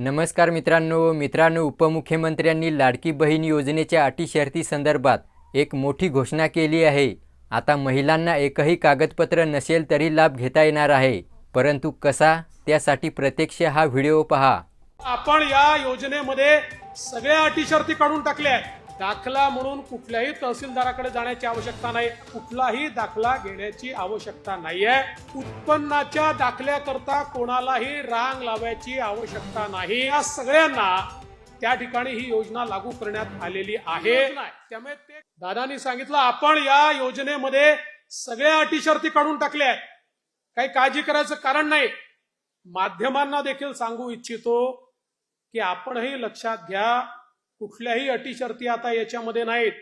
नमस्कार मित्रांनो मित्रांनो उपमुख्यमंत्र्यांनी लाडकी बहीण योजनेच्या अटी शर्ती संदर्भात एक मोठी घोषणा केली आहे. आता महिलांना एकही कागदपत्र नसेल तरी लाभ घेता येणार आहे. परंतु कसा? त्यासाठी प्रत्यक्ष हा व्हिडिओ पहा. आपण या योजनेमध्ये सगळ्या अटी शर्ती काढून टाकल्या आहेत. दाखला म्हणून कुठल्याही तहसीलदाराकडे जाण्याची आवश्यकता नाही. कुठलाही दाखला घेण्याची आवश्यकता नाहीये. उत्पन्नाच्या दाखल्याकरता कोणालाही रांग लावायची आवश्यकता नाही. या सगळ्यांना त्या ठिकाणी ही योजना लागू करण्यात आलेली आहे. त्यामुळे ते दादानी सांगितलं आपण या योजनेमध्ये सगळ्या अटी शर्ती काढून टाकल्या काही काळजी करायचं कारण नाही. माध्यमांना देखील सांगू इच्छितो की आपणही लक्षात घ्या कुठल्याही अटी शर्ती आता याच्यामध्ये नाहीत.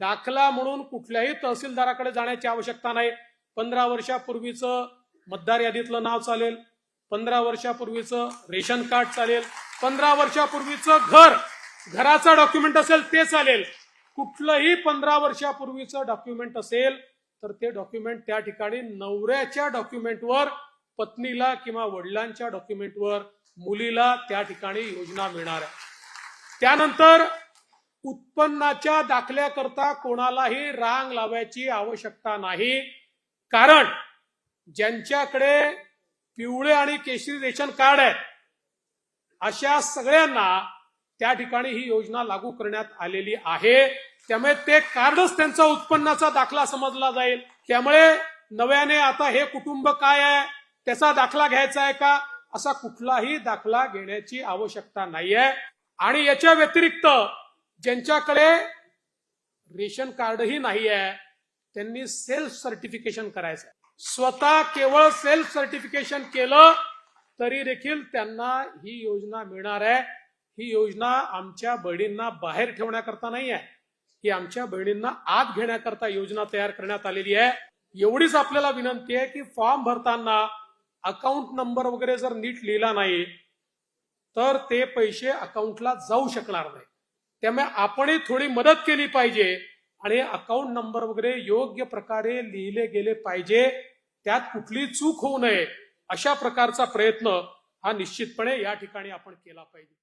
दाखला म्हणून कुठल्याही तहसीलदाराकडे जाण्याची आवश्यकता नाही. पंधरा वर्षापूर्वीचं मतदार यादीतलं नाव चालेल. पंधरा वर्षापूर्वीचं रेशन कार्ड चालेल. पंधरा वर्षापूर्वीचं घर. घराचं डॉक्युमेंट असेल ते चालेल. कुठलंही पंधरा वर्षापूर्वीचं डॉक्युमेंट असेल तर ते डॉक्युमेंट त्या ठिकाणी नवऱ्याच्या डॉक्युमेंटवर पत्नीला किंवा वडिलांच्या डॉक्युमेंटवर मुलीला त्या ठिकाणी योजना मिळणार आहे. त्यानंतर उत्पन्नाच्या दाखल्याकरता कोणालाही रांग लावायची आवश्यकता नाही. कारण ज्यांच्याकडे पिवळे आणि केशरी रेशन कार्ड आहेत अशा सगळ्यांना त्या ठिकाणी ही योजना लागू करण्यात आलेली आहे. त्यामुळे ते कार्डच त्यांचा उत्पन्नाचा दाखला समजला जाईल. त्यामुळे नव्याने आता हे कुटुंब काय आहे त्याचा दाखला घ्यायचा आहे का असा कुठलाही दाखला घेण्याची आवश्यकता नाहीये. आणि याच्या व्यतिरिक्त ज्यांच्याकडे रेशन कार्डही नाही आहे त्यांनी सेल्फ सर्टिफिकेशन करायचं स्वतः केवळ सेल्फ सर्टिफिकेशन केलं तरी देखील त्यांना ही योजना मिळणार. आहे ही योजना आमच्या बहिणींना बाहेर ठेवण्याकरता नाही आहे ही आमच्या बहिणींना आत घेण्याकरता योजना तयार करण्यात आलेली आहे. एवढीच आपल्याला विनंती आहे की फॉर्म भरताना अकाउंट नंबर वगैरे जर नीट लिहिला नाही तर ते पैसे अकाउंटला जाऊ शकणार नाही त्यामुळे आपणही थोडी मदत केली पाहिजे आणि अकाउंट नंबर वगैरे योग्य प्रकारे लिहिले गेले पाहिजे. त्यात कुठली चूक होऊ नये अशा प्रकारचा प्रयत्न हा निश्चितपणे या ठिकाणी आपण केला पाहिजे.